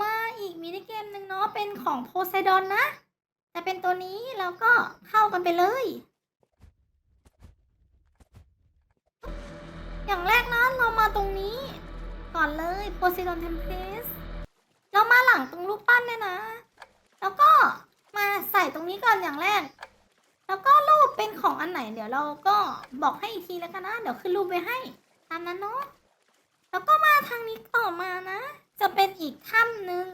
มาอีกมินิเกมหนึ่งเนาะเป็นของโพไซดอนนะ แต่เป็นตัวนี้เราก็เข้ากันไปเลย อย่างแรกนะเรามาตรงนี้ ก่อนเลยโพไซดอนเทมเพลสเรามาหลังตรงรูปปั้นเนี่ยนะ แล้วก็มาใส่ตรงนี้ก่อนอย่างแรก แล้วก็รูปเป็นของอันไหน เดี๋ยวเราก็บอกให้อีกทีแล้วกันนะ เดี๋ยวขึ้นรูปไว้ให้ ตามนั้นเนาะแล้วก็มาทางนี้ต่อมานะ อีกถ้ำหนึ่ง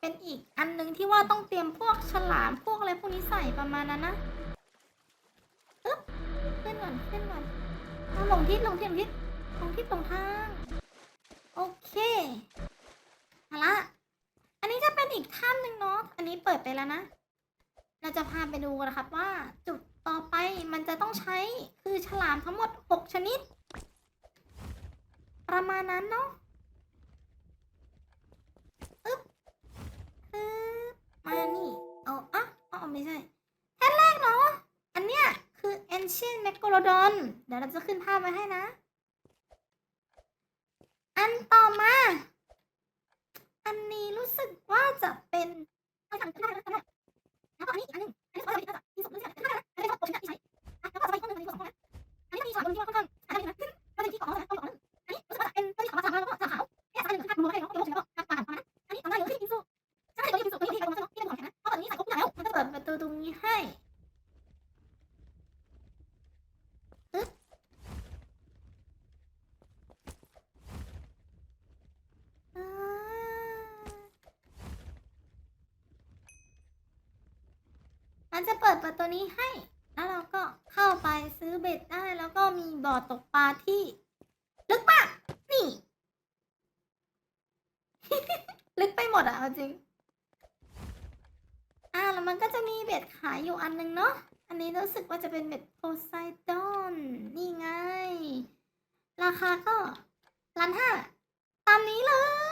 เป็นอีกอันหนึ่งที่ว่าต้องเตรียมพวกฉลามพวกอะไรพวกนี้ใส่ประมาณนั้นนะอึ๊บขึ้นก่อนขึ้นก่อนเอาลงทิศลงทิศลงทิศลงทิศตรงทาง โอเคเอาละอันนี้จะเป็นอีกถ้ำหนึ่งเนาะอันนี้เปิดไปแล้วนะ เราจะพาไปดูกันนะครับว่าจุดต่อไปมันจะต้องใช้คือฉลามทั้งหมด 6 ชนิด ประมาณนั้นเนาะ คือ Ancient Megalodon เดี๋ยวเราจะขึ้นภาพไว้ให้นะ อันต่อมา อันนี้รู้สึกว่าจะเป็นเอาทางขึ้นได้แล้วนะแล้วก็อันนี้อีกอันหนึงอันนี้ก็จะมีสองเรื่องที่อันนี้ชอบตัวที่ใช้อ่แล้วก็สไปข้อหนึ่งอันนี้สองนะอันนี้มีสองตัวที่ว่าค่อนข้างอันนี้นะขึ้นก็เป็นที่สองแล้วนะตัวที่สองอันนี้รู้สึกว่าเป็นตัวที่สองมาจากแล้วก็จะขาวเนี่ยสายหนึ่งคือคาดดูให้เนาะตัวที่สองก็ปานนะอันนี้ต่อมาอยู่ที่พิซูใช่ตัวที่พิซูตัวที่ใช้ตัวที่เป็นของแข็งนะเพราะตอนนี้ใส่ครบทุกอย่างแล้วมันจะเปิดประตูตรงนี้ให้ปึ๊บอ่า มันจะเปิดประตูนี้ให้ แล้วเราก็เข้าไปซื้อเบ็ดได้ แล้วก็มีบ่อตกปลาที่ลึกมากนี่ ลึกไปหมดอะเอาจริง อ่าแล้วมันก็จะมีเบ็ดขายอยู่อันนึงเนาะ อันนี้รู้สึกว่าจะเป็นเบ็ดโพไซดอนนี่ไง ราคาก็ล้านห้าตามนี้เลย